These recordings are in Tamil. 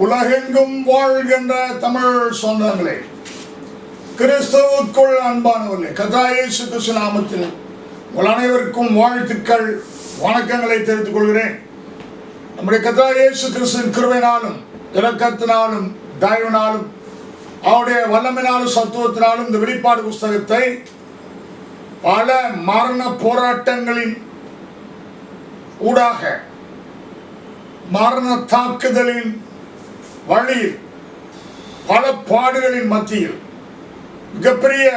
உலகெங்கும் வாழ்கின்ற தமிழ் சொந்தங்களே கிறிஸ்தவுக்குள் அன்பானவர்களே கதாயேசு கிருஷ்ண நாமத்தில் உங்கள் அனைவருக்கும் வாழ்த்துக்கள் வணக்கங்களை தெரிவித்துக் கொள்கிறேன். நம்முடைய கதாயேசு கிறிஸ்துவின் கிருவினாலும் இரக்கத்தினாலும் தயவினாலும் அவருடைய வல்லமினாலும் சத்துவத்தினாலும் இந்த வெளிப்பாடு புஸ்தகத்தை பல மரண போராட்டங்களின் ஊடாக மரண தாக்குதலின் வழியில் பல பாடுகளின் மத்தியில் மிகப்பெரிய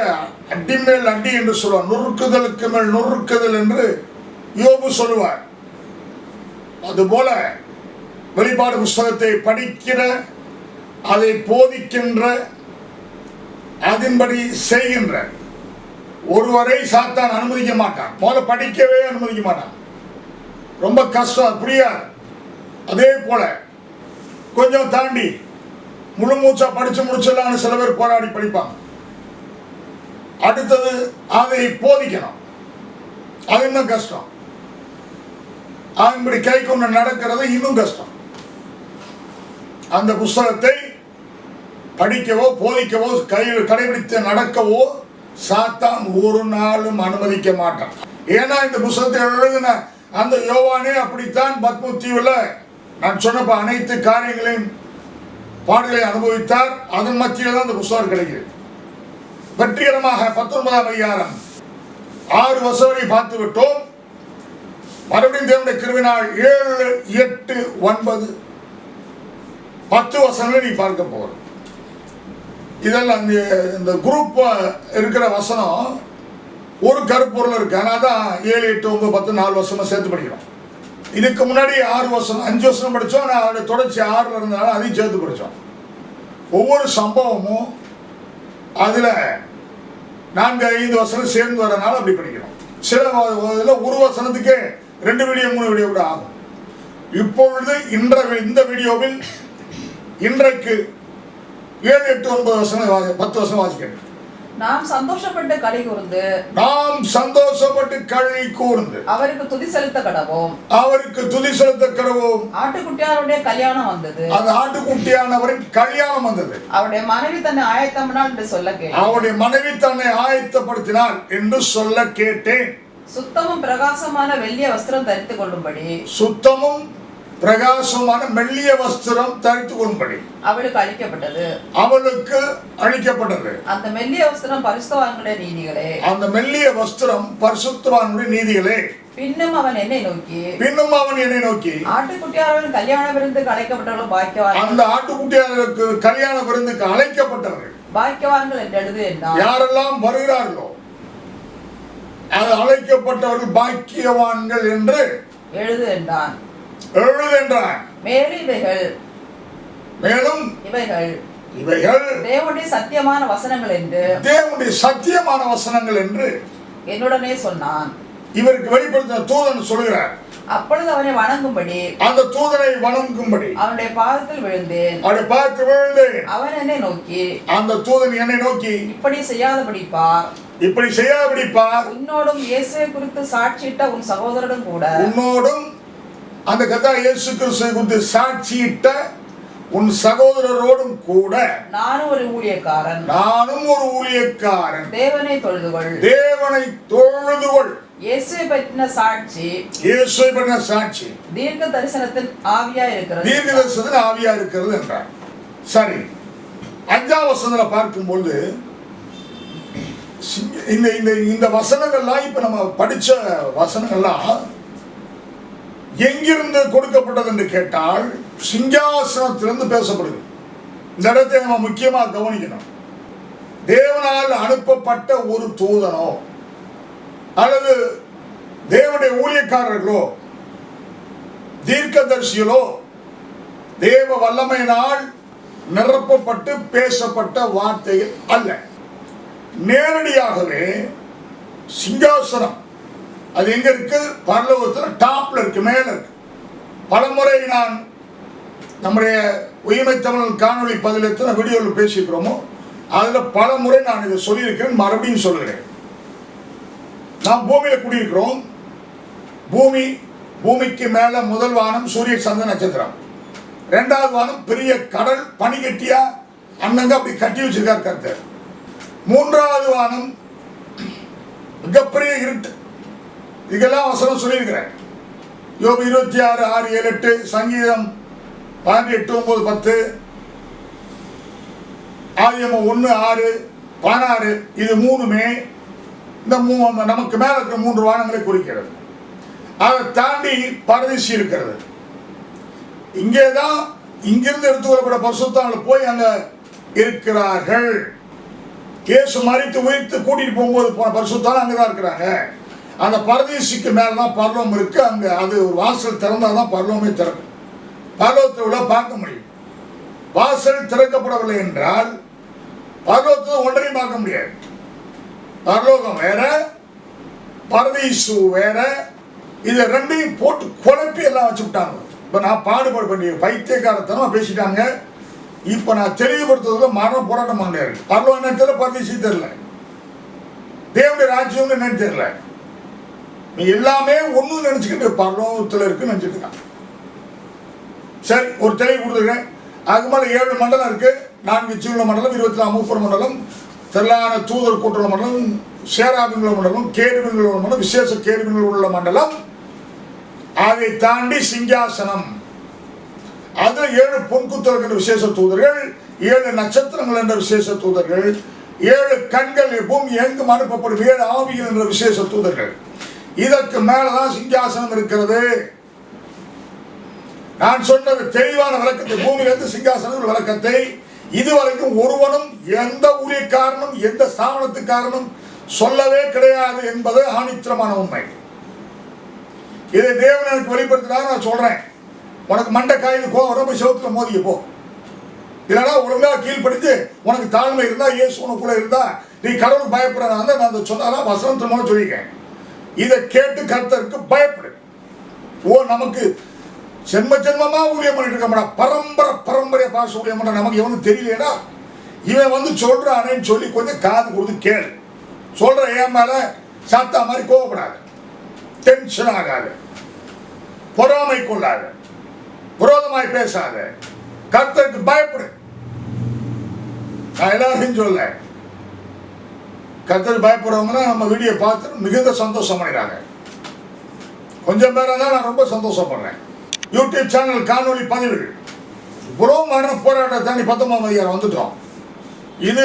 அடி மேல் அடி என்று சொல்லுவார் நொறுக்குதலுக்கு மேல் நொறுக்குதல் என்று யோபு சொல்லுவார். அதுபோல வெளிப்பாடு புஸ்தகத்தை படிக்கிற அதை போதிக்கின்ற அதன்படி செய்கின்ற ஒருவரை சாத்தான் அனுமதிக்க மாட்டான். போல படிக்கவே அனுமதிக்க மாட்டான். ரொம்ப கஷ்டம் புரியாது. அதே போல கொஞ்சம் தாண்டி முழு மூச்சா படிச்சு முடிச்சிடலாம்னு சில பேர் போராடி படிப்பாங்க. அடுத்தது அதை போதிக்கணும். அது இன்னும் கஷ்டம். அதன்படி கை கொண்டு நடக்கிறது இன்னும் கஷ்டம். அந்த புஸ்தகத்தை படிக்கவோ போதிக்கவோ கை கடைபிடித்து நடக்கவோ சாத்தான் ஒரு நாளும் அனுமதிக்க மாட்டான். ஏன்னா இந்த புஸ்தகத்தை எழுதின அந்த யோவானே அப்படித்தான் பத்மத்தீவில் நான் சொன்னப்ப அனைத்து காரியங்களையும் பாடுகளை அனுபவித்தார். அதன் மத்தியில் தான் அந்த புஸ்தகம் கிடைக்கிறது வெற்றிகரமாக பத்தொன்பதாம் அதிகாரம் ஆறு வருஷம் வரை பார்த்து விட்டோம். மறுபடியும் தேவனுடைய கிருவினால் ஏழு எட்டு ஒன்பது பத்து வசனங்கள் நீ பார்க்க போகிற இதெல்லாம் இந்த இந்த குரூப் இருக்கிற வசனம் ஒரு கருப்பொருள் இருக்கு. ஆனால் தான் ஏழு எட்டு ஒன்பது பத்து நாலு வருஷமா சேர்த்து படிக்கிறோம். இதுக்கு முன்னாடி ஆறு வருஷம் அஞ்சு வருஷம் படித்தோம் நான் அதோட தொடர்ச்சி ஆறில் இருந்தனால அதையும் சேர்த்து படித்தோம் ஒவ்வொரு சம்பவமும் அதில் நான்கு ஐந்து வசனம் சேர்ந்து வரனால அப்படி படிக்கிறோம். சில இதில் ஒரு வசனத்துக்கே ரெண்டு வீடியோ மூணு வீடியோ கூட ஆகும். இப்பொழுது இன்ற இந்த வீடியோவில் இன்றைக்கு ஏழு எட்டு ஒன்பது வருஷம் பத்து வருஷம் வாசிக்கிறேன். நாம் சந்தோஷப்பட்டு களி கூர்ந்து நாம் சந்தோஷப்பட்டு கழி கூர்ந்து. அவருக்கு துதி செலுத்த கடவோம் அவருக்கு துதி செலுத்த கடவோம் ஆட்டுக்குட்டியாருடைய கல்யாணம் வந்தது. அந்த ஆட்டுக்குட்டியானவரின் கல்யாணம் வந்தது. அவருடைய மனைவி தன்னை ஆயத்தம்னால் என்று சொல்ல கேட்டேன். அவருடைய மனைவி தன்னை ஆயத்தப்படுத்தினார் என்று சொல்ல கேட்டேன். சுத்தமும் பிரகாசமான வெள்ளிய வஸ்திரம் தரித்துக் கொள்ளும்படி சுத்தமும் பிரகாசமான மெல்லிய வஸ்திரம் தரித்து கொள்படி அவளுக்கு அளிக்கப்பட்டது. அவளுக்கு அளிக்கப்பட்டது. அந்த மெல்லிய வஸ்திரம் பரிசுத்தவான்களுடைய நீதிகளே. அந்த மெல்லிய வஸ்திரம் பரிசுத்தவானுடைய நீதிகளே. பின்னும் அவன் என்னை நோக்கி பின்னும் அவன் என்னை நோக்கி. ஆட்டுக்குட்டியாரவன் கல்யாண விருந்துக்கு அழைக்கப்பட்டவர்களும் பாக்கியவான் அந்த ஆட்டுக்குட்டியாருக்கு கல்யாண விருந்துக்கு அழைக்கப்பட்டவர்கள். பாக்கியவான்கள் என்று எழுது என்றான் யாரெல்லாம் வருகிறார்களோ அது அழைக்கப்பட்டவர்கள் பாக்கியவான்கள் என்று எழுது என்றான். எழுதென்றான் மேலும் இவைகள் மேலும் இவைகள். இவைகள் தேவனுடைய சத்தியமான வசனங்கள் என்று தேவனுடைய சத்தியமான வசனங்கள் என்று என்னுடனே சொன்னான். இவருக்கு வெளிப்படுத்தின தூதன் சொல்கிறார். அப்பொழுது அவனை வணங்கும்படி அந்த தூதனை வணங்கும்படி அவனுடைய பாதத்தில் விழுந்தேன். அவரை பார்த்து விழுந்தேன். அவன் என்னை நோக்கி அந்த தூதன் என்னை நோக்கி இப்படி செய்யாதபடி பார். இப்படி செய்யாதபடி பார். உன்னோடும் இயேசுவை குறித்து சாட்சியிட்ட உன் சகோதரனும் கூட உன்னோடும் அந்த கதா இயேசு கிறிஸ்துவை குறித்து சாட்சியிட்ட உன் சகோதரரோடும் கூட நானும் ஒரு ஊழியக்காரன். நானும் ஒரு ஊழியக்காரன். தேவனை தொழுதுகொள் தேவனை தொழுதுகொள் இயேசுவை பற்றின சாட்சி இயேசுவை பண்ண சாட்சி. தீர்க்க தரிசனத்தின் ஆவியா இருக்கிறது தீர்க்கதரிசனத்தில் ஆவியா இருக்கிறது என்றார். சரி. அஞ்சாம் வசனத்துல பார்க்கும்போது இந்த இந்த இந்த வசனங்கள்லாம் இப்ப நம்ம படிச்ச வசனங்கள்லாம் எங்கிருந்து கொடுக்கப்பட்டது என்று கேட்டால் சிங்காசனத்திலிருந்து பேசப்படுது. இந்த இடத்தை நம்ம முக்கியமாக கவனிக்கணும். தேவனால் அனுப்பப்பட்ட ஒரு தூதனோ அல்லது தேவனுடைய ஊழியக்காரர்களோ தீர்க்கதரிசிகளோ தேவ வல்லமையினால் நிரப்பப்பட்டு பேசப்பட்ட வார்த்தைகள் அல்ல. நேரடியாகவே சிங்காசனம் அது எங்க இருக்கு? பரலோகத்தில் டாப்ல இருக்கு மேல இருக்கு. பலமுறை நான் நம்முடைய உயிமை தமிழ் காணொளி பதில் எத்தனை வீடியோவில் பேசிக்கிறோமோ அதில் பல முறை நான் இதை சொல்லியிருக்கிறேன் மறுபடியும் சொல்லுகிறேன். நாம் பூமியில் குடியிருக்கிறோம். பூமி பூமிக்கு மேல முதல் வானம் சூரிய சந்த நட்சத்திரம். ரெண்டாவது வானம் பெரிய கடல் பனிக்கட்டியா அண்ணங்க அப்படி கட்டி வச்சிருக்காரு கர்த்தர். மூன்றாவது வானம் மிகப்பெரிய இருட்டு. இதெல்லாம் வசனம் சொல்லியிருக்கிறேன். யோபு இருபத்தி ஆறு ஆறு ஏழு எட்டு சங்கீதம் பதினெட்டு எட்டு ஒன்பது பத்து ஆதியமம் ஒன்று ஆறு பதினாறு இது மூணுமே இந்த மூ நமக்கு மேலே இருக்கிற மூன்று வானங்களை குறிக்கிறது. அதை தாண்டி பரதேசி இருக்கிறது. இங்கே தான் இங்கிருந்து எடுத்து வரப்பட பரிசுத்தவங்களை போய் அங்கே இருக்கிறார்கள். இயேசு மறித்து உயிர்த்து கூட்டிட்டு போகும்போது போன பரிசுத்தாலும் அங்கே தான் இருக்கிறாங்க. அந்த பரதேசிக்கு மேலே தான் பரலோகம் இருக்கு. அங்கே அது ஒரு வாசல் திறந்தால் தான் திறக்கும். பரலோகத்தை விட பார்க்க முடியும். வாசல் திறக்கப்படவில்லை என்றால் பரலோகத்தை ஒன்றையும் பார்க்க முடியாது. பரலோகம் வேற பரதீசு வேற இது ரெண்டையும் போட்டு குழப்பி எல்லாம் வச்சு விட்டாங்க. இப்போ நான் பாடுபாடு பண்ணி பைத்தியக்காரத்தனமா பேசிட்டாங்க. இப்போ நான் தெளிவுபடுத்துறதுல மரண போராட்டம் பண்ணாரு பரலோகம் என்ன தெரியல பரதீசி தெரியல. தேவனுடைய ராஜ்யம் என்னன்னு தெரியல. எல்லாமே ஒன்று நினச்சிக்கிட்டு பரலோகத்தில் இருக்குன்னு நினச்சிட்டு இருக்கான் சரி ஒரு தெளிவு கொடுத்துருக்கேன். அதுக்கு மேலே ஏழு மண்டலம் இருக்கு. நான்கு ஜீவன மண்டலம் இருபத்தி நாலு மூப்பர் மண்டலம் தெல்லான தூதர் கூட்டுள்ள மண்டலம் சேராபிங்கள மண்டலம் கேருவிங்கள மண்டலம் விசேஷ கேருவிங்கள் உள்ள மண்டலம். அதை தாண்டி சிங்காசனம். அது ஏழு பொன்குத்தல் என்ற விசேஷ தூதர்கள் ஏழு நட்சத்திரங்கள் என்ற விசேஷ தூதர்கள் ஏழு கண்கள் பூமி எங்கும் அனுப்பப்படும். ஏழு ஆவிகள் என்ற விசேஷ தூதர்கள். இதற்கு மேலதான் சிங்காசனம் இருக்கிறது. நான் சொன்னது தெளிவான விளக்கத்தை பூமியிலிருந்து சிங்காசன விளக்கத்தை இதுவரைக்கும் ஒருவனும் எந்த ஊழியக்காரனும் எந்த ஸ்தாபனத்துக்காரனும் சொல்லவே கிடையாது என்பது ஆணித்திரமான உண்மை. இதை தேவன் எனக்கு வெளிப்படுத்தினார் நான் சொல்றேன். உனக்கு மண்டை காயில் கோவம் போய் செவத்துல மோதிய போ. இல்லைன்னா ஒழுங்கா கீழ்ப்படித்து உனக்கு தாழ்மை இருந்தா இயேசு உனக்குள்ள இருந்தா நீ கடவுளுக்கு பயப்படுறதா இருந்தா நான் அதை சொன்னாலும் வசனத்தின் மூலம் சொல்லியிருக்கேன். இதை கேட்டு கர்த்தருக்கு பயப்படு. ஓ நமக்கு சென்ம ஜென்மமா ஊழியம் பண்ணிட்டு இருக்கோம்டா. பரம்பரை பரம்பரை பாச ஊழியம் பண்ண நமக்கு எவனும் தெரியலடா இவன் வந்து சொல்றானேன்னு சொல்லி கொஞ்சம் காது கொடுத்து கேளு. சொல்ற ஏன் மேல சாத்தா மாதிரி கோவப்படாது. டென்ஷன் ஆகாது. பொறாமை கொள்ளாது. விரோதமாய் பேசாத. கர்த்தருக்கு பயப்படு. நான் எல்லாரையும் சொல்ல கத்தர் பயப்படுறவங்க நம்ம வீடியோ பார்த்து மிகுந்த சந்தோஷம் அடைகிறாங்க. கொஞ்சம் பேராக தான் நான் ரொம்ப சந்தோஷப்படுறேன். யூடியூப் சேனல் காணொலி பதிவுகள். இவ்வளோ மரண போராட்டம் தாண்டி பத்தொன்பதாம் அதிகாரம் வந்துட்டோம். இது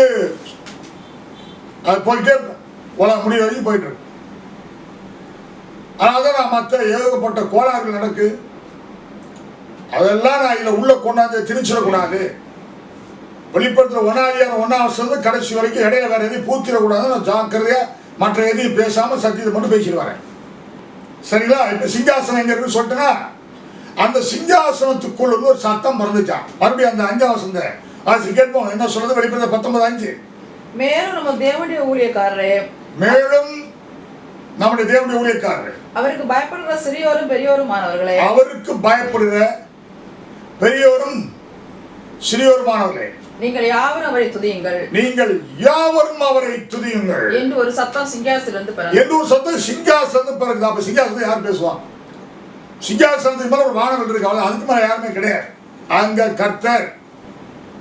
அது போயிட்டே இருக்கும் முடிவு வரைக்கும் போயிட்டு இருக்கு. அதனால தான் நான் மற்ற ஏகப்பட்ட கோளாறுகள் நடக்கு. அதெல்லாம் நான் இதில் உள்ள கொண்டாந்து திணிச்சிடக்கூடாது. வெளிப்படுத்துற ஒன்னாதியாரம் ஒன்னாவது கடைசி வரைக்கும் இடையில வேற எதையும் பூத்திடக்கூடாது நான் ஜாக்கிரதையா மற்ற எதையும் பேசாம சத்தியத்தை மட்டும் பேசிட்டு வரேன். சரிங்களா? இப்ப சிங்காசனம் எங்க இருக்குன்னு சொல்லிட்டேன்னா அந்த சிங்காசனத்துக்குள்ள ஒரு சத்தம் பிறந்துச்சான் மறுபடியும் அந்த அஞ்சாம் வசந்த. அது கேட்போம். என்ன சொல்றது? வெளிப்படுத்த பத்தொன்பது அஞ்சு. மேலும் நம்ம தேவனுடைய ஊழியக்காரரே மேலும் நம்முடைய தேவனுடைய ஊழியக்காரர். அவருக்கு பயப்படுகிற சிறியோரும் பெரியோருமானவர்களே. அவருக்கு பயப்படுகிற பெரியோரும் சிறியோருமானவர்களே. நீங்கள் யாவரும் அவரை துதியுங்கள். நீங்கள் யாவரும் அவரை துதியுங்கள். என்று ஒரு சத்தம் சிங்காசிலிருந்து பிறகு என்று ஒரு சத்தம் சிங்காசனத்து பிறகு அப்ப சிங்காசனத்தை யார் பேசுவான்? சிங்காசனத்துக்கு மேல ஒரு வானவில் இருக்கு. அவ்வளவு அதுக்கு மேல யாருமே கிடையாது. அங்க கர்த்தர்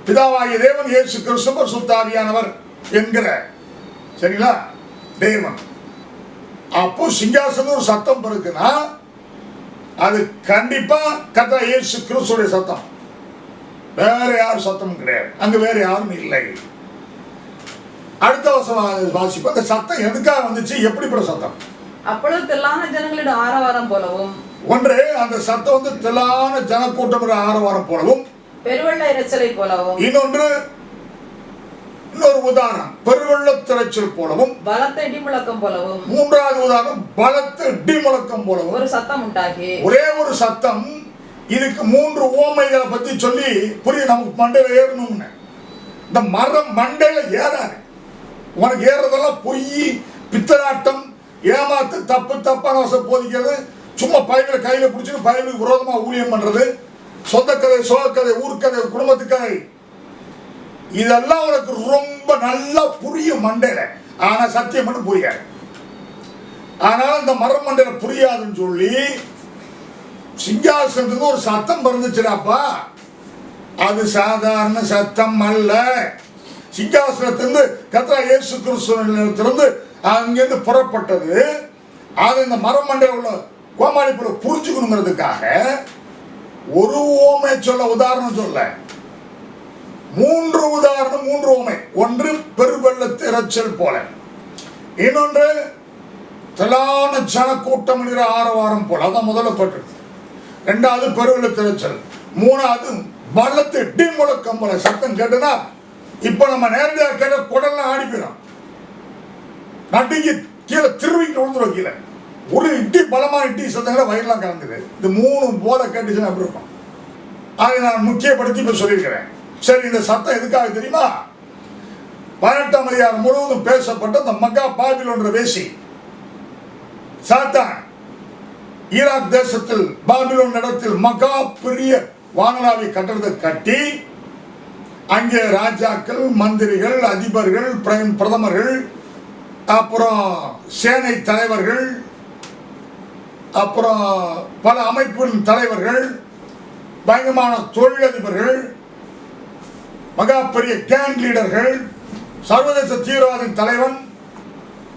பிதாவாகிய தேவன் இயேசு கிறிஸ்துவ சுத்தாவியானவர் என்கிற சரிங்களா? தேவன் அப்போ சிங்காசனம் ஒரு சத்தம் பிறகுனா அது கண்டிப்பா கர்த்தா இயேசு கிறிஸ்துடைய சத்தம். வேற யார் சத்தமும் கிடையாது. அங்க வேற யாரும் இல்லை. அடுத்த வருஷம் வாசிப்போம். அந்த சத்தம் எதுக்காக வந்துச்சு? எப்படிப்பட்ட சத்தம்? அப்பொழுது தில்லான ஜனங்களிடம் ஆரவாரம் போலவும் ஒன்று அந்த சத்தம் வந்து திலான ஜனக்கூட்டம் ஆரவாரம் போலவும் பெருவெள்ள இரைச்சலை போலவும் இன்னொன்று இன்னொரு உதாரணம் பெருவெள்ள திரைச்சல் போலவும் பலத்த இடி முழக்கம் போலவும் மூன்றாவது உதாரணம் பலத்த இடி முழக்கம் போலவும் ஒரு சத்தம் உண்டாகி ஒரே ஒரு சத்தம் இதுக்கு மூன்று ஓமைகளை பத்தி சொல்லி புரிய நமக்கு மண்டையில ஏறணும்னு. இந்த மரம் மண்டையில ஏறாது. உனக்கு ஏறுறதெல்லாம் பொய் பித்தலாட்டம் ஏமாத்து தப்பு தப்பான வசம் போதிக்கிறது. சும்மா பயங்களை கையில பிடிச்சிட்டு பயனுக்கு விரோதமா ஊழியம் பண்றது. சொந்த கதை சோகக்கதை ஊர்க்கதை குடும்பத்துக்கதை. இதெல்லாம் உனக்கு ரொம்ப நல்லா புரியும் மண்டையில. ஆனா சத்தியம் மட்டும் புரியாது. ஆனால் இந்த மரம் மண்டையில புரியாதுன்னு சொல்லி சிங்காசனத்துக்கு ஒரு சத்தம் பிறந்துச்சுடாப்பா. அது சாதாரண சத்தம் அல்ல. சிங்காசனத்திலிருந்து கத்ரா இயேசு கிறிஸ்துவத்திலிருந்து அங்கிருந்து புறப்பட்டது. அது இந்த மரமண்டல உள்ள கோமாளி போல புரிஞ்சுக்கணுங்கிறதுக்காக ஒரு ஓமை சொல்ல உதாரணம் சொல்ல. மூன்று உதாரணம் மூன்று ஓமை. ஒன்று பெருவெள்ளத்து இறைச்சல் போல. இன்னொன்று திரளான ஜனக்கூட்டம் என்கிற ஆரவாரம் போல. அதான் முதல்ல பட்டிருக்கு ரெண்டாவது பெருவில திரைச்சல் மூணாவது பள்ளத்து இடி முழக்கம் சத்தம் கேட்டுனா இப்ப நம்ம நேரடியாக கேட்ட குடல்லாம் ஆடி போயிடும். நடுங்கி கீழே திருவிட்டு விழுந்துரும் கீழே. ஒரு இட்டி பலமான இட்டி சத்தங்களை வயிறுலாம் கலந்துது இது மூணு போல கேட்டுச்சுன்னா அப்படி இருக்கும்? அதை நான் முக்கியப்படுத்தி இப்ப சொல்லியிருக்கிறேன். சரி இந்த சத்தம் எதுக்காக தெரியுமா? பதினெட்டாம் அதிகாரம் முழுவதும் பேசப்பட்ட இந்த மக்கா பாபிலோன்ற வேசி சாத்தான் ஈராக் தேசத்தில் பாபிலோன் இடத்தில் மகா பெரிய வானலாவி கட்டடத்தை கட்டி அங்கே ராஜாக்கள் மந்திரிகள் அதிபர்கள் பிரைம் பிரதமர்கள் அப்புறம் சேனை தலைவர்கள் அப்புறம் பல அமைப்பின் தலைவர்கள் பயங்கரமான தொழிலதிபர்கள் மகா பெரிய கேங் லீடர்கள் சர்வதேச தீவிரவாதின் தலைவன்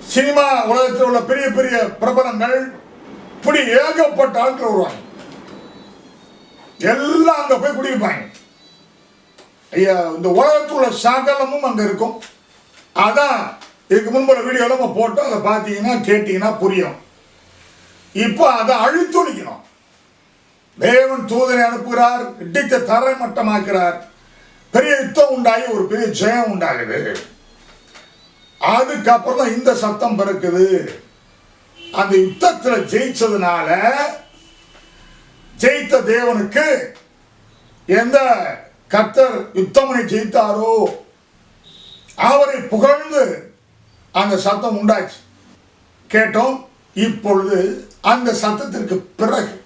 சினிமா உலகத்தில் உள்ள பெரிய பெரிய பிரபலங்கள் இப்படி ஏகப்பட்ட ஆட்கள் வருவாங்க. எல்லாம் அங்க போய் குடியிருப்பாங்க. ஐயா இந்த உலகத்துள்ள சகலமும் அங்க இருக்கும். அதான் இதுக்கு முன்பு வீடியோல நம்ம போட்டோம். அதை பார்த்தீங்கன்னா கேட்டீங்கன்னா புரியும். இப்போ அதை அழித்தொழிக்கணும் தேவன் தூதனை அனுப்புகிறார் இடித்த தரை மட்டமாக்கிறார் பெரிய யுத்தம் உண்டாகி ஒரு பெரிய ஜெயம் உண்டாகுது. அதுக்கப்புறம் தான் இந்த சத்தம் பிறக்குது. அந்த யுத்தத்தில் ஜெயிச்சதுனால ஜெயித்த தேவனுக்கு எந்த கர்த்தர் யுத்தமனை ஜெயித்தாரோ அவரை புகழ்ந்து அந்த சத்தம் உண்டாச்சு. கேட்டோம் இப்பொழுது அந்த சத்தத்திற்கு பிறகு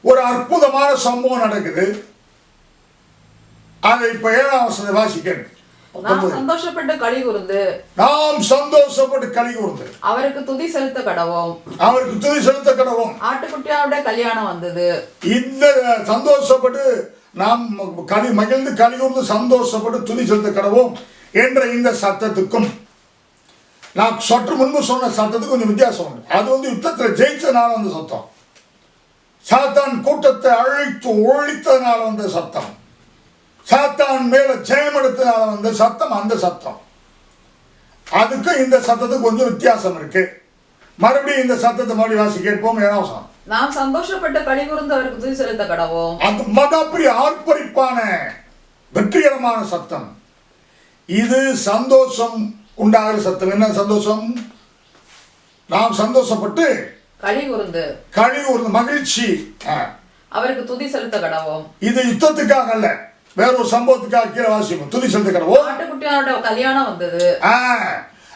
ஒரு அற்புதமான சம்பவம் நடக்குது. அதை இப்ப ஏழாம் வசதி வாசிக்கிறேன். நாம் சந்தோஷப்பட்டு களி கூர்ந்து. நாம் சந்தோஷப்பட்டு களி கூர்ந்து. அவருக்கு துதி செலுத்த கடவோம் அவருக்கு துதி செலுத்த கடவும் ஆட்டுக்குட்டியாவுடைய கல்யாணம் வந்தது. இந்த சந்தோஷப்பட்டு நாம் களி மகிழ்ந்து களி கூர்ந்து சந்தோஷப்பட்டு துதி செலுத்த கடவும் என்ற இந்த சத்தத்துக்கும் நான் சற்று முன்பு சொன்ன சத்தத்துக்கு கொஞ்சம் வித்தியாசம் உண்டு. அது வந்து யுத்தத்தில் ஜெயிச்சதுனால வந்த சத்தம். சாத்தான் கூட்டத்தை அழைத்து ஒழித்ததுனால வந்த சத்தம். சாத்தான் மேல ஜெயம் எடுத்ததுனால வந்த சத்தம் அந்த சத்தம். அதுக்கும் இந்த சத்தத்துக்கு கொஞ்சம் வித்தியாசம் இருக்கு. மறுபடியும் இந்த சத்தத்தை மறுபடியும் வாசி கேட்போம் ஏனாவசம் நாம் சந்தோஷப்பட்டு களி கூர்ந்து அவருக்கு துதி செலுத்த கடவோம் அது மகாபெரிய ஆர்ப்பரிப்பான வெற்றிகரமான சத்தம். இது சந்தோஷம் உண்டாகிற சத்தம். என்ன சந்தோஷம்? நாம் சந்தோஷப்பட்டு களி ஒரு மகிழ்ச்சி. அவருக்கு துதி செலுத்த கடவோம் இது யுத்தத்துக்காக அல்ல. வேற ஒரு சம்பவத்துக்காக கீழே வாசிப்போம் துதி செலுத்துக்கிறவோ ஆட்டுக்குட்டியாவுடைய கல்யாணம் வந்தது.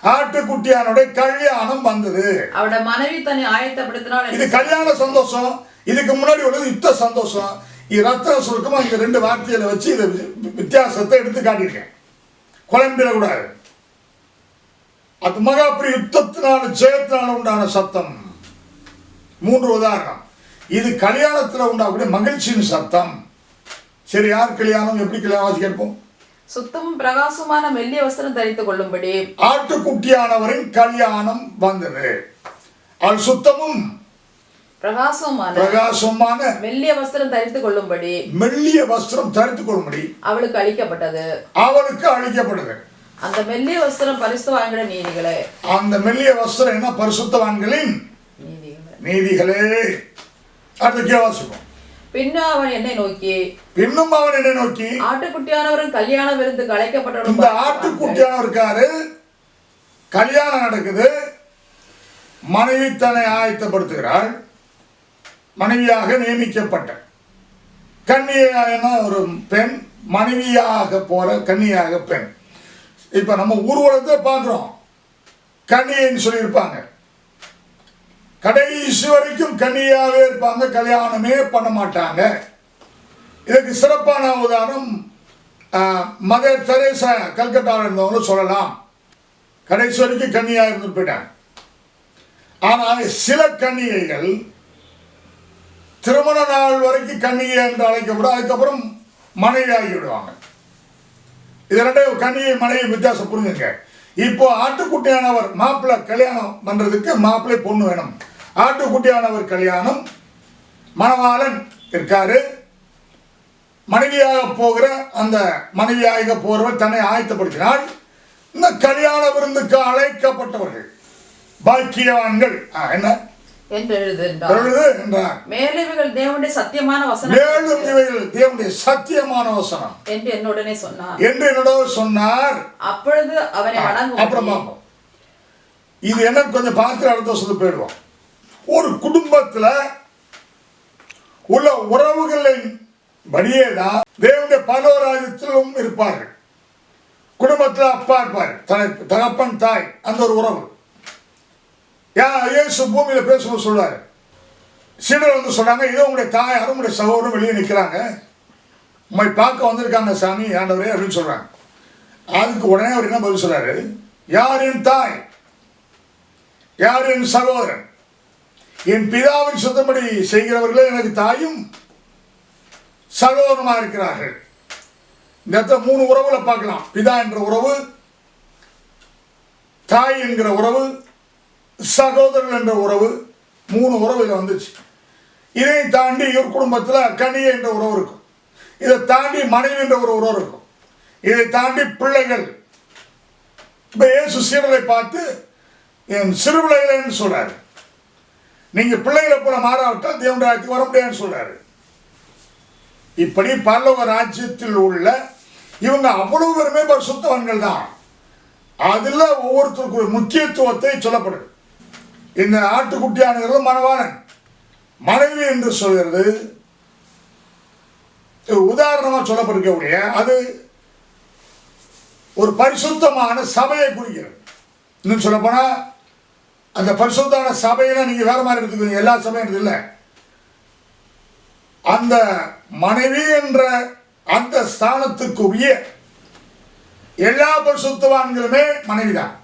ஆட்டுக்குட்டியானுடைய கல்யாணம் வந்தது. அவருடைய மனைவி தன்னை ஆயத்தப்படுத்தினால் இது கல்யாண சந்தோஷம். இதுக்கு முன்னாடி உள்ளது யுத்த சந்தோஷம். ரத்தன சுருக்கமா இந்த ரெண்டு வார்த்தையில வச்சு இதை வித்தியாசத்தை எடுத்து காட்டியிருக்கேன். குழம்பிடக்கூடாது. அது மகாபெரிய யுத்தத்தினால ஜெயத்தினால உண்டான சத்தம். மூன்று உதாரணம். இது கல்யாணத்துல உண்டாகக்கூடிய மகிழ்ச்சியின் சத்தம். சரி யார் கல்யாணம்? எப்படி கல்யாணம் வாசி கேட்போம். சுத்தமும் பிரகாசமான மெல்லிய வஸ்திரம் தரித்துக் கொள்ளும்படி. ஆட்டுக்குட்டியானவரின் கல்யாணம் வந்தது. அவள் சுத்தமும் பிரகாசமான பிரகாசமான மெல்லிய வஸ்திரம் தரித்துக் கொள்ளும்படி. மெல்லிய வஸ்திரம் தரித்துக் கொள்ளும்படி அவளுக்கு அளிக்கப்பட்டது. அவளுக்கு அளிக்கப்படுது அந்த மெல்லிய வஸ்திரம் பரிசு வாங்கின நீதிகளே. அந்த மெல்லிய வஸ்திரம் என்ன? பரிசுத்தவான்களின் நீதிகளே. அடுத்த கேவாசிப்போம் பின்னும் அவன் என்னை நோக்கி. இன்னும் அவன் என்னை நோக்கி. ஆட்டுக்குட்டியானவரும் கல்யாண விருந்துக்கு அழைக்கப்பட்டவரும் இந்த ஆட்டுக்குட்டியானவர் இருக்காரு கல்யாணம் நடக்குது. மனைவி தன்னை ஆயத்தப்படுத்துகிறாள். மனைவியாக நியமிக்கப்பட்ட கன்னியான ஒரு பெண் மனைவியாக போற கன்னியாக பெண். இப்ப நம்ம ஊர்வலத்தை பார்க்கிறோம். கன்னியைன்னு சொல்லியிருப்பாங்க. கடைசி வரைக்கும் கன்னியாவே இருப்பாங்க கல்யாணமே பண்ண மாட்டாங்க. இதுக்கு சிறப்பான உதாரணம் மதர் தெரேசா கல்கத்தாவில் இருந்தவங்க சொல்லலாம். கடைசி வரைக்கும் கன்னியா இருந்து போயிட்டாங்க. ஆனால் சில கன்னிகைகள் திருமண நாள் வரைக்கும் கன்னிகை என்று அழைக்கப்படும் அதுக்கப்புறம் மனைவியாகி விடுவாங்க. இது ரெண்டையும் கன்னியை மனைவி வித்தியாசம் புரிஞ்சுங்க. இப்போ ஆட்டுக்குட்டியானவர் மாப்பிள்ளை கல்யாணம் பண்றதுக்கு மாப்பிள்ளை பொண்ணு வேணும். ஆட்டுக்குட்டியானவர் கல்யாணம் மணவாளன் இருக்காரு. மனைவியாக போகிற அந்த மனைவியாக போகிறவர் தன்னை ஆயத்தப்படுத்தினால் இந்த கல்யாண விருந்துக்கு அழைக்கப்பட்டவர்கள் பாக்கியவான்கள். என்ன? மேலும் தேவனுடைய சத்தியமான வசனம். என்று என்னுடனே சொன்னார். என்று என்னோட சொன்னார். அப்பொழுது அவனை அப்புறம் வணங்கும் பார்ப்போம் இது என்ன? கொஞ்சம் பார்த்து அடுத்த வருஷத்துக்கு போயிடுவோம். ஒரு குடும்பத்துல உள்ள உறவுகளின் படியே தான் தேவனுடைய பலோராஜத்திலும் இருப்பார்கள். குடும்பத்தில் அப்பா இருப்பார் தகப்பன் தாய் அந்த ஒரு உறவு. யா இயேசு பூமியில பேசும்போது சொல்றாரு. சீடர் வந்து சொன்னாங்க இதோ உங்களுடைய தாயாரும் உங்களுடைய சகோதரரும் வெளியே நிற்கிறாங்க உண்மை பார்க்க வந்திருக்காங்க சாமி ஆண்டவரே அப்படின்னு சொல்றாங்க. அதுக்கு உடனே அவர் என்ன பதில் சொல்றாரு? யார் என் தாய்? யார் என் சகோதரன்? என் பிதாவின் சுத்தப்படி செய்கிறவர்களே எனக்கு தாயும் சகோதரமாக இருக்கிறார்கள். இந்த இடத்துல மூணு உறவுல பார்க்கலாம். பிதா என்ற உறவு தாய் என்கிற உறவு சகோதரன் என்ற உறவு மூணு உறவு இதில் வந்துச்சு. இதை தாண்டி இவர் குடும்பத்தில் கனி என்ற உறவு இருக்கும். இதை தாண்டி மனைவி என்ற ஒரு உறவு இருக்கும். இதை தாண்டி பிள்ளைகள். இப்போ ஏசு சீடரை பார்த்து என் சிறு சொல்கிறார் நீங்க பிள்ளைகளை போல மாறாவிட்டால் தேவன் ராஜ்யத்துக்கு வர முடியாதுன்னு சொல்றாரு. இப்படி பல்லவ ராஜ்யத்தில் உள்ள இவங்க அவ்வளவு பேருமே பரிசுத்தவன்கள் தான். அதில் ஒவ்வொருத்தருக்கு ஒரு முக்கியத்துவத்தை சொல்லப்படுது. இந்த ஆட்டுக்குட்டியானது மணவாளன் மனைவி என்று சொல்கிறது. உதாரணமாக சொல்லப்பட்டிருக்கக்கூடிய அது ஒரு பரிசுத்தமான சபையை குறிக்கிறது. இன்னும் சொல்லப்போனால் அந்த பரிசுத்தான சபையில நீங்க வேற மாதிரி எடுத்துக்கோங்க. எல்லா சபையும் எடுத்து இல்லை. அந்த மனைவி என்ற அந்த ஸ்தானத்துக்கு உரிய எல்லா பரிசுத்தவான்களுமே மனைவிதான்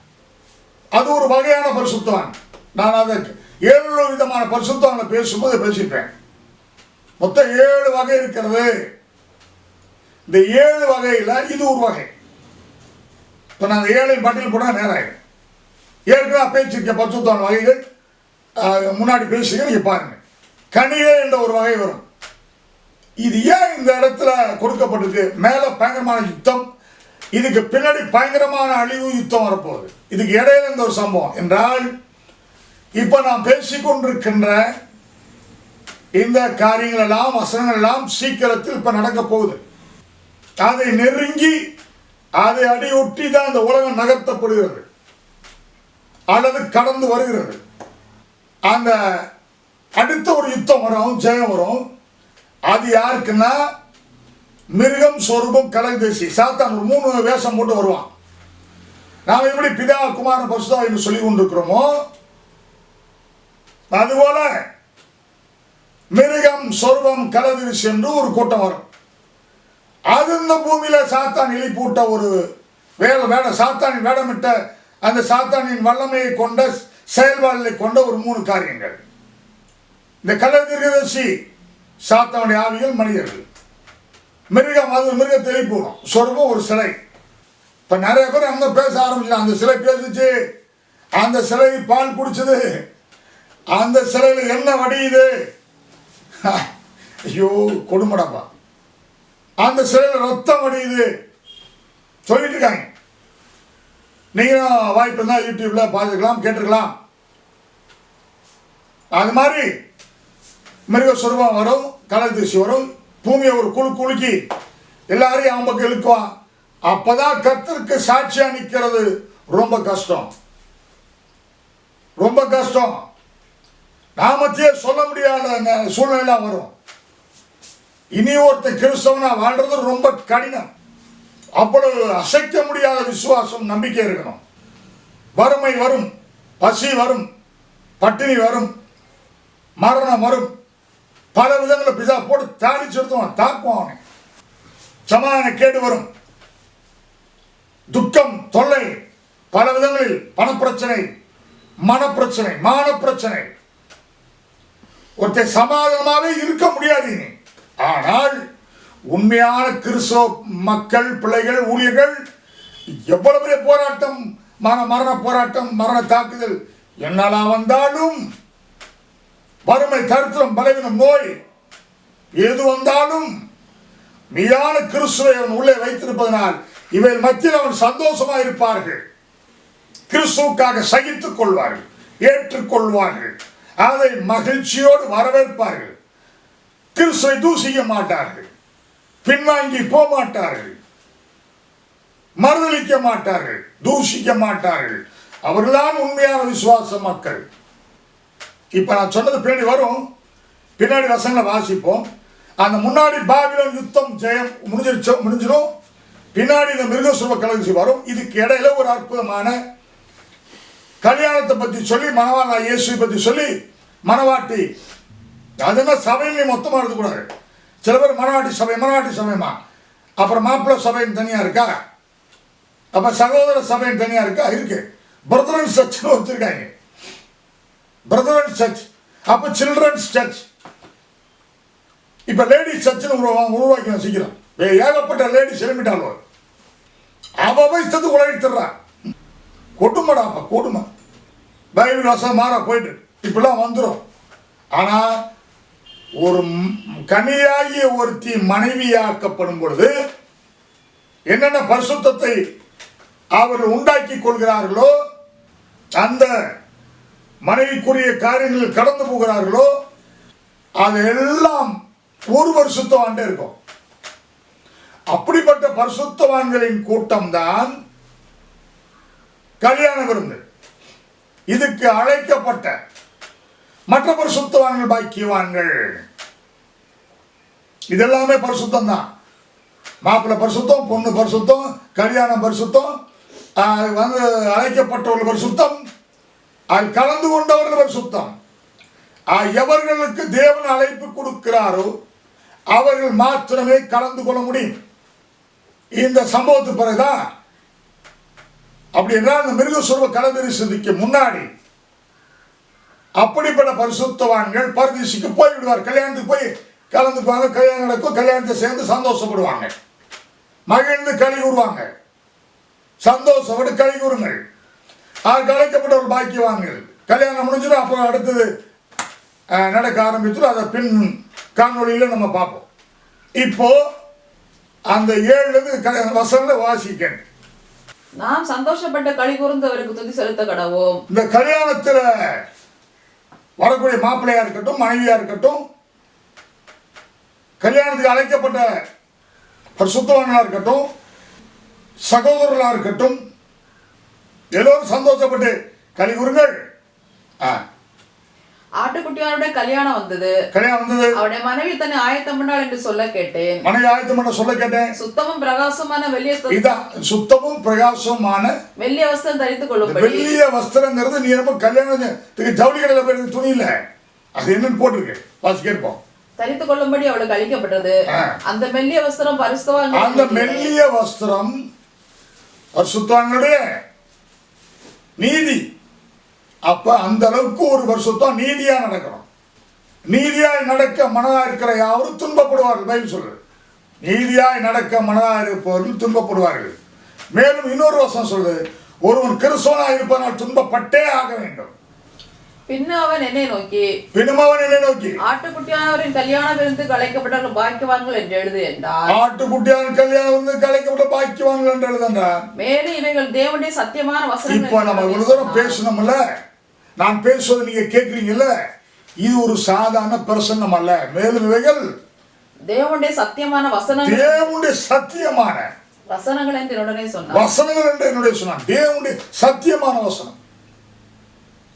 அது ஒரு வகையான பரிசுத்தவான். நான் அதை ஏழு விதமான பரிசுத்தவான்களை பேசும்போது பேசிப்பேன். மொத்தம் ஏழு வகை இருக்கிறது. இந்த ஏழு வகையில் இது ஒரு வகை. இப்போ நான் ஏழை பட்டியல் போனால் நேராயிடும் ஏற்கனவே பேச்சிருக்க பத்துத்தான வகைகள். முன்னாடி பேசுங்க நீங்கள் பாருங்க. கனியே என்ற ஒரு வகை வரும். இது ஏன் இந்த இடத்துல கொடுக்கப்பட்டிருக்கு? மேலே பயங்கரமான யுத்தம். இதுக்கு பின்னாடி பயங்கரமான அழிவு யுத்தம் வரப்போகுது. இதுக்கு இடையில இந்த ஒரு சம்பவம். என்றால் இப்போ நாம் பேசிக்கொண்டிருக்கின்ற இந்த காரியங்கள் எல்லாம் வசனங்கள் எல்லாம் சீக்கிரத்தில் இப்போ நடக்க போகுது. அதை நெருங்கி அதை அடியொட்டி தான் இந்த உலகம் நகர்த்தப்படுகிறது. அல்லது கடந்து வருகிறது. அந்த அடுத்த ஒரு யுத்தம் வரும் ஜெயம் வரும். அது யாருக்குன்னா மிருகம் சொரூபம் கலந்தேசி சாத்தான் ஒரு மூணு வேஷம் போட்டு வருவான். நாம் எப்படி பிதா குமாரன் பசுதா என்று சொல்லி கொண்டிருக்கிறோமோ அதுபோல மிருகம் சொர்வம் கலதிரிசி என்று ஒரு கூட்டம் வரும். அது இந்த பூமியில சாத்தான் எழுப்பிவிட்ட ஒரு வேலை வேட சாத்தானின் வேடமிட்ட அந்த சாத்தானின் வல்லமையை கொண்ட செயல்பாடுகளை கொண்ட ஒரு மூணு காரியங்கள். இந்த கலதிரிசி சாத்தானுடைய ஆவிகள் மனிதர்கள். மிருகம் அது மிருகத்தை எழுப்பிவிடும் சொர்க்கம் ஒரு சிலை. இப்ப நிறைய பேர் அங்க பேச ஆரம்பிச்சு அந்த சிலை பேசுச்சு. அந்த சிலை பால் குடிச்சது. அந்த சிலையில என்ன வடியுது. ஐயோ கொடுமடப்பா அந்த சிலையில ரத்தம் வடியுது. சொல்லிட்டு இருக்காங்க. நீங்களும் வாய்ப்பு இருந்தால் யூடியூப்ல பார்த்துக்கலாம் கேட்டிருக்கலாம் அது மாதிரி மிருக சுரூபம் வரும் கலதிசி வரும் பூமியை ஒரு குழு குலுக்கி எல்லாரையும் அவன் பக்கம் இழுக்குவான் அப்பதான் கத்திற்கு சாட்சியா நிற்கிறது ரொம்ப கஷ்டம். ரொம்ப கஷ்டம். நாமத்தையே சொல்ல முடியாத சூழ்நிலை வரும். இனி ஒருத்தன் கிறிஸ்தவனா வாழ்றது ரொம்ப கடினம். அவ்வளவு அசைக்க முடியாத விசுவாசம் நம்பிக்கை இருக்கணும். வறுமை வரும் பசி வரும் பட்டினி வரும் மரணம் வரும். பல விதங்களில் பிசா போட்டு தாளிச்செடுத்துவான் தாக்குவான் அவனை. சமாதான கேடு வரும். துக்கம் தொல்லை பல விதங்களில் பணப்பிரச்சனை மனப்பிரச்சனை மானப்பிரச்சனை. ஒருத்தர் சமாதானமாகவே இருக்க முடியாது ஆனால் உண்மையான கிறிஸ்தவ மக்கள் பிள்ளைகள் ஊழியர்கள் எவ்வளவு பெரிய போராட்டம் மன மரண போராட்டம் மரண தாக்குதல். என்னெல்லாம் வந்தாலும் வறுமை தருத்திரம் பலவீனம் நோய் எது வந்தாலும் மீதான கிறிஸ்துவை அவன் உள்ளே வைத்திருப்பதனால் இவை மத்தியில் அவன் சந்தோஷமாக இருப்பார்கள். கிறிஸ்துவுக்காக சகித்துக் கொள்வார்கள் ஏற்றுக்கொள்வார்கள். அதை மகிழ்ச்சியோடு வரவேற்பார்கள். கிறிஸ்துவை தூசிக்க மாட்டார்கள். பின்வாங்கி போக மாட்டார்கள் மறுதளிக்க மாட்டார்கள் தூஷிக்க மாட்டார்கள் அவர்கள்தான் உண்மையான விசுவாச மக்கள். இப்ப நான் சொன்னது பின்னாடி வரும். பின்னாடி வசங்களை வாசிப்போம். அந்த முன்னாடி பாபிலோன் யுத்தம் ஜெயம் முடிஞ்சிருச்சோ முடிஞ்சிடும் பின்னாடி இந்த மிருகசுவ கலகசி வரும். இதுக்கு இடையில ஒரு அற்புதமான கல்யாணத்தை பத்தி சொல்லி மணவாளா இயேசுவை பத்தி சொல்லி மணவாட்டி அதுதான் சபையிலே மொத்தமாக இருக்கக்கூடாது சில பேர் மராட்டி சபை மராட்டி சபைமா அப்புறம் மாப்பிள்ளை சபைன்னு தனியாக இருக்கா? அப்போ சகோதர சபைன்னு தனியாக இருக்கா? இருக்கு. பிரதரன் சர்ச்னு வச்சுருக்காங்க பிரதரன் சர்ச் அப்போ சில்ட்ரன்ஸ் சர்ச் இப்போ லேடிஸ் சர்ச்னு உருவா- உருவாக்கி வச்சுக்கிறோம் ஏகப்பட்ட லேடிஸ் எழுப்பிட்டாலும் அவ இஷ்டத்துக்கு உலகிட்டுறான் கொடுமைடா அப்ப கொடுமை. பைபிள் வசம் மாற போயிட்டு. இப்படிலாம் வந்துடும் ஆனால் ஒரு கனியாகிய ஒருத்தி மனைவியாக்கப்படும் பொழுது என்னென்ன பரிசுத்தத்தை அவர்கள் உண்டாக்கி கொள்கிறார்களோ அந்த மனைவிக்குரிய காரியங்களில் கடந்து போகிறார்களோ அது எல்லாம் ஒரு பரிசுத்தவான்டே இருக்கும். அப்படிப்பட்ட பரிசுத்தவான்களின் கூட்டம்தான் கல்யாண விருந்து. இதுக்கு அழைக்கப்பட்ட மற்ற பரிசுத்தவான்கள் பாக்கியவான்கள். இதெல்லாமே பரிசுத்தம் தான் மாப்பிள்ளை பரிசுத்தம் பொண்ணு பரிசுத்தம் கல்யாணம் பரிசுத்தம் வந்து அழைக்கப்பட்டவர்கள் பரிசுத்தம் அதில் கலந்து கொண்டவர்கள் பரிசுத்தம். எவர்களுக்கு தேவன் அழைப்பு கொடுக்கிறாரோ அவர்கள் மாத்திரமே கலந்து கொள்ள முடியும். இந்த சம்பவத்துக்கு பிறகுதான் அப்படி என்றால் அந்த மிருகசுரவ கலதரிசதிக்கு முன்னாடி அப்படிப்பட்ட பரிசுத்தவான்கள் பரதேசிக்கு போய் விடுவார் கல்யாணத்துக்கு போய் கலந்துக்குவாங்க கல்யாணம் நடக்கும் கல்யாணத்தை சேர்ந்து சந்தோஷப்படுவாங்க. மகிழ்ந்து களி கூறுவாங்க. சந்தோஷப்பட்டு களி கூறுங்கள். ஆக அழைக்கப்பட்ட ஒரு பாக்கியவான்கள். கல்யாணம் முடிஞ்சிடும் அப்புறம் அடுத்தது நடக்க ஆரம்பிச்சிடும் அதை பின் காணொளியில் நம்ம பார்ப்போம். இப்போ அந்த ஏழு வசனங்களை வாசிக்கணும். நாம் சந்தோஷப்பட்ட களி கூர்ந்து அவருக்கு துதி செலுத்த கடவோம் இந்த கல்யாணத்தில் வரக்கூடிய மாப்பிள்ளையா இருக்கட்டும் மனைவியா இருக்கட்டும் கல்யாணத்துக்கு அழைக்கப்பட்ட பரிசுத்தவான்களா இருக்கட்டும் சகோதரர்களா இருக்கட்டும் எல்லோரும் சந்தோஷப்பட்டு கழிவுறுங்கள் ஆ, ஆட்டுக்குட்டியாருடைய கல்யாணம் வந்தது. கல்யாணம் வந்தது. அவருடைய மனைவி தன்னை ஆயத்தம் பண்ணாள் என்று சொல்ல கேட்டேன். மனைவி ஆயத்தம் பண்ண சொல்ல கேட்டேன். சுத்தமும் பிரகாசமான வெள்ளிய இதான் சுத்தமும் பிரகாசமான வெள்ளிய வஸ்திரம் தரித்துக் இந்த கொள்ளும்படி. வெள்ளிய வஸ்திரங்கிறது நீ ரொம்ப கல்யாணத்துக்கு ஜவுளி கடையில் போய் எடுக்க துணி இல்லை. அது என்னன்னு போட்டிருக்கு. வாசி கேட்போம். தரித்துக் கொள்ளும்படி அவளுக்கு அளிக்கப்பட்டது. அந்த மெல்லிய வஸ்திரம் அந்த பரிசுத்தவான்கள் மெல்லிய வஸ்திரம் பரிசுத்தவான்களுடைய நீதி. அப்ப அந்த அளவுக்கு ஒரு பரிசுத்தம் நீதியா நடக்கணும். நீதியாய் நடக்க மனதா இருக்கிற யாவரும் துன்பப்படுவார்கள் பைபிள் சொல்றது. நீதியாய் நடக்க மனதா இருப்பவர்கள் துன்பப்படுவார்கள். மேலும் இன்னொரு வசனம் சொல்லுது ஒருவன் கிறிஸ்தவனா இருப்பதனால் துன்பப்பட்டே ஆக வேண்டும். பின்னும் அவன் என்னை நோக்கி பின்னுமவன் என்னை நோக்கி. ஆட்டுக்குட்டியானவரின் கல்யாண விருந்துக்கு அழைக்கப்பட்டவர்கள் பாக்கியவான்கள் என்று எழுது என்றார். ஆட்டுக்குட்டியான கல்யாணம் வந்து கலைக்கப்பட்ட பாக்கியவான்கள் என்று எழுதுன்றான் மேலும் இவைகள் தேவனுடைய சத்தியமான இப்போ நம்ம இவ்வளவு தூரம் பேசணும்ல? நான் பேசுவதை நீங்க கேட்குறீங்கல்ல இது ஒரு சாதாரண பிரசன்னம் அல்ல. மேலும் இவைகள் தேவனுடைய சத்தியமான வசனங்கள். தேவனுடைய சத்தியமான. வசனங்கள் என்று உடனே சொன்னார். வசனங்கள் என்று என்னுடைய சொன்னான் தேவனுடைய சத்தியமான வசனம்.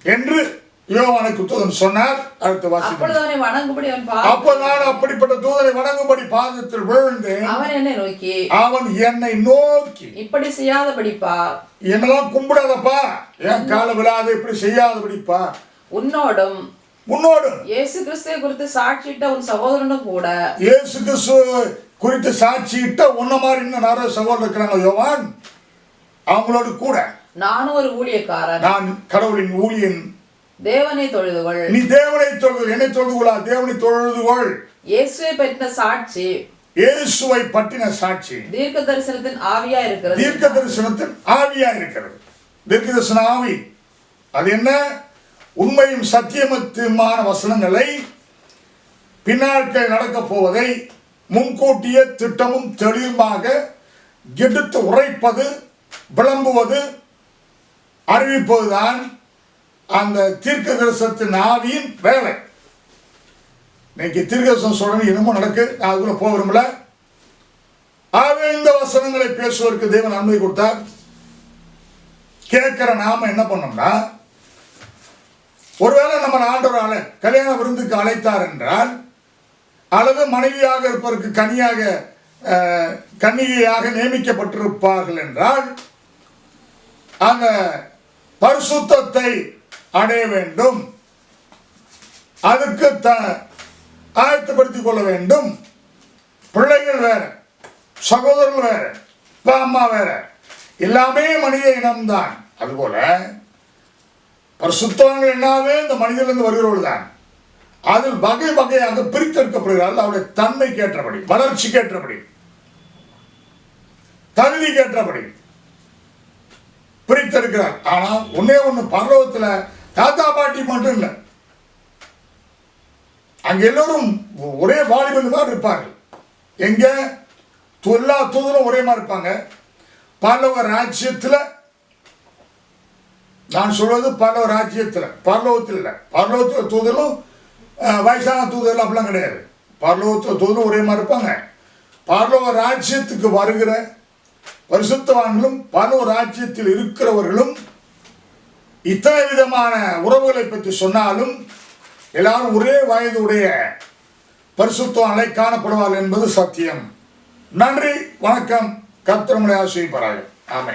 என்று யோவானுக்கு தூதன் சொன்னார் அடுத்த பா- அப்ப நான் அப்படிப்பட்ட தூதனை வணங்கும்படி பாதத்தில் விழுந்தேன். அவன் என்னை நோக்கி அவன் என்னை நோக்கி. இப்படி செய்யாதபடிப்பா என்னெல்லாம் கும்பிடாதப்பா. என் கால விழாத இப்படி செய்யாதபடிப்பா உன்னோடும் உன்னோடு இயேசு கிறிஸ்துவை குறித்து சாட்சியிட்ட உன் சகோதரனும் கூட. இயேசு கிறிஸ்து குறித்து சாட்சியிட்ட உன்ன மாதிரி இன்னும் நிறைய சகோதரர் இருக்கிறாங்க யோவான். அவங்களோடு கூட. நானும் ஒரு ஊழியக்காரன். நான் கடவுளின் ஊழியன். தேவனை தொழுதுகொள். நீ தேவனை தொழுது என்னை தொழுது கொள்ளா தேவனை தொழுது கொள் இயேசுவை பற்றின சாட்சி. இயேசுவை பற்றின சாட்சி. தீர்க்க தரிசனத்தின் ஆவியா இருக்கிறது. தீர்க்க தரிசனத்தின் ஆவியா இருக்கிறது. தீர்க்க தரிசன ஆவி. அது என்ன? உண்மையும் சத்தியமத்துமான வசனங்களை பின்னாட்கள் நடக்கப் போவதை முன்கூட்டிய திட்டமும் தெளிவுமாக எடுத்து உரைப்பது விளம்புவது அறிவிப்பதுதான் அந்த தீர்க்க தரிசனத்தின் ஆவியின் வேலை. இன்னைக்கு தீர்க்கதரிசனம் சொல்றது இன்னமும் நடக்கு நான் அதுக்குள்ள போக விரும்பல. இந்த வசனங்களை பேசுவதற்கு தேவன் அனுமதி கொடுத்தார். கேட்கிற நாம என்ன பண்ணோம்னா ஒருவேளை நம்ம ஆண்டவரால கல்யாண விருந்துக்கு அழைத்தார் என்றால் அல்லது மனைவியாக இருப்பதற்கு கனியாக கன்னிகையாக நியமிக்கப்பட்டிருப்பார்கள் என்றால் அந்த பரிசுத்தத்தை அடைய வேண்டும். அதுக்கு த ஆயத்தப்படுத்திக் கொள்ள வேண்டும். பிள்ளைகள் வேற சகோதரர்கள் வேற அப்பா அம்மா வேற எல்லாமே மனித இனம்தான். அதுபோல பரிசுத்தவங்கள் எல்லாமே இந்த மனிதனிலிருந்து வருகிறவர்கள் தான் அதில் வகை வகையாக பிரித்தெடுக்கப்படுகிறார்கள். அவருடைய தன்மை கேட்டபடி வளர்ச்சி கேட்டபடி தகுதி கேட்டபடி பிரித்தெடுக்கிறார். ஆனா ஒன்னே ஒண்ணு பரலோகத்துல தாத்தா பாட்டி மட்டும் இல்லை. அங்க எல்லோரும் ஒரே வாலிபன் தான் இருப்பார்கள் எங்க எல்லா தூதரும் ஒரே மாதிரி இருப்பாங்க. பல்லவ ராஜ்யத்தில் நான் சொல்வது பல்லவ ராஜ்யத்தில். பல்லவத்தில் இல்லை. பல்லவத்தில் தூதரும் வயசான தூதர்கள் அப்படிலாம் கிடையாது. பரலோகத்தில் தூதரும் ஒரே மாதிரி இருப்பாங்க. பரலோக ராஜ்யத்துக்கு வருகிற பரிசுத்தவான்களும் பல்லவ ராஜ்யத்தில் இருக்கிறவர்களும் இத்தனை விதமான உறவுகளை பற்றி சொன்னாலும் எல்லாரும் ஒரே வயதுடைய அலை காணப்படுவார்கள் என்பது சத்தியம். நன்றி வணக்கம். கத்திரமுறை பராயம் ஆமை